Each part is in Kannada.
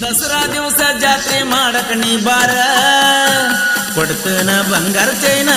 ದಸರಾ ದಿವಸ ಜಾತ್ರೆ ಮಾಡಕ ನೀ ಬಾರ. ಕೊಡ್ತನ ಬಂಗಾರ ಚೈನ.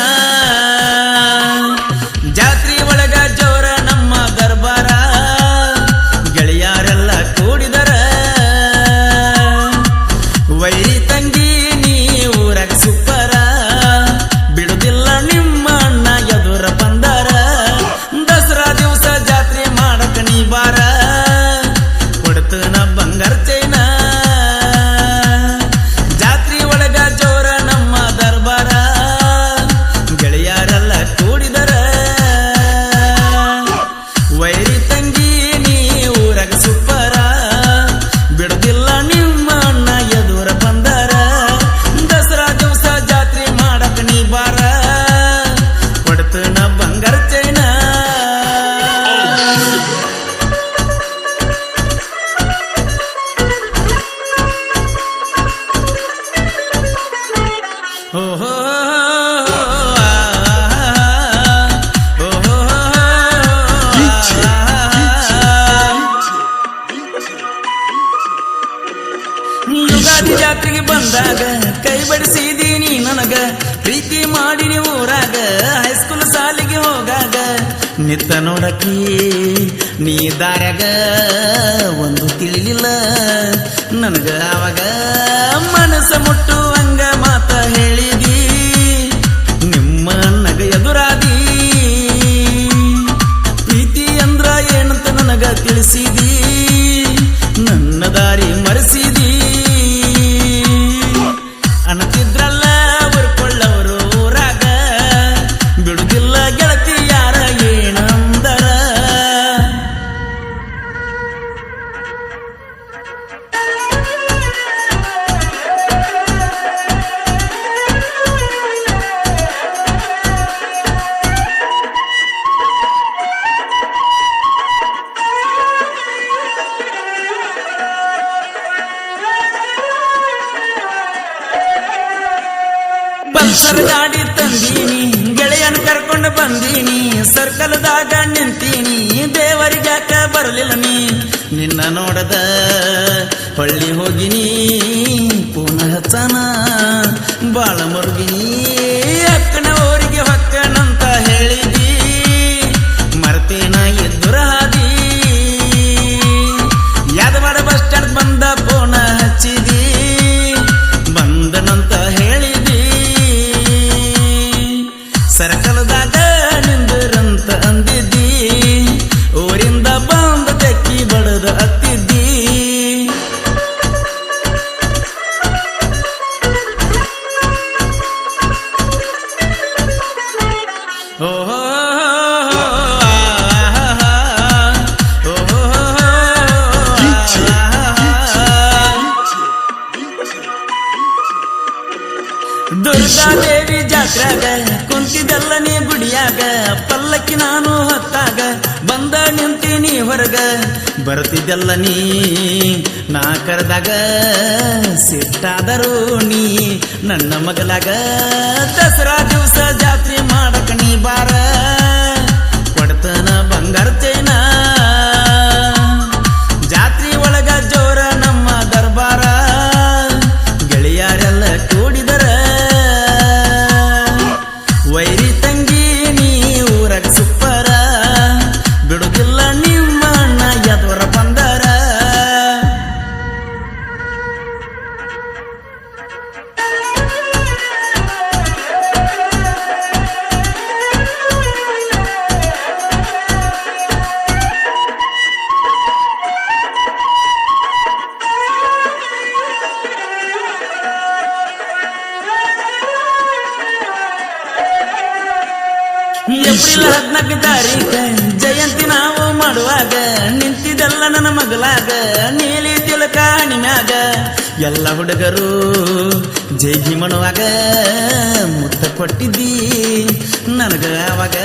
ಯುಗಾದಿ ಜಾತ್ರೆಗೆ ಬಂದಾಗ, ಕೈ ಬಡಿಸಿದೀನಿ ನನಗ, ಪ್ರೀತಿ ಮಾಡಿನಿ ಊರಾಗ ಹೈಸ್ಕೂಲ್ ಸಾಲಿಗೆ ಹೋಗಾಗ. ನಿತ್ತ ನೋಡಕಿ ನೀ ದಾರ್ಯಾಗ, ಒಂದು ತಿಳಿಲಿಲ್ಲ. ನನಗ ಅವಾಗ ಮನಸ್ಸ ಮುಟ್ಟುವಂಗ ಮಾತ ಹೇಳಿದಿ ಪಲ್ಸರ್ ತಂದೀನಿ ಗೆಳೆಯನ ಕರ್ಕೊಂಡು ಬಂದೀನಿ ಸರ್ಕಲ್ದಾಗ ನಿಂತೀನಿ ದೇವರಿಗ್ಯಾಕ ಬರಲಿಲ್ಲ ನೀ? ನಿನ್ನ ನೋಡದ ಹೊಳ್ಳಿ ಹೋಗಿನಿ ಪುನಃ ಬಾಳ ದುರ್ಗಾದೇವಿ ಜಾತ್ರಾಗ ಕುಂತಿದಲ್ಲ ನೀ ಗುಡಿಯಾಗ, ಪಲ್ಲಕ್ಕಿ ನಾನು ಹೊತ್ತಾಗ, ಬಂದ ನಿಂತೀನಿ ಹೊರಗ. ಬರ್ತಿದ್ದಲ್ಲ ನೀ ನಾ ಕರೆದಾಗ ಸಿಟ್ಟಾದರೂ ನೀ ನನ್ನ ಮಗಲಾಗ. ದಸರಾ ದಿವಸ ಜಾತ್ರೆ ಮಾಡಕ ನೀ ಬಾರ. ಹದ್ನಾಲ್ಕು ತಾರೀಕ ಜಯಂತಿ ನಾವು ಮಾಡುವಾಗ ನಿಂತಿದ್ದಲ್ಲ ನನ್ನ ಮಗಳಾಗ. ನೀಲಿ ತಿಲಕ ಮ್ಯಾಗ ಎಲ್ಲ ಹುಡುಗರು ಜೈಗಿ ಮಾಡುವಾಗ ಮುತ್ತ ಕೊಟ್ಟಿದ್ದೀ. ನನಗ ಅವಾಗ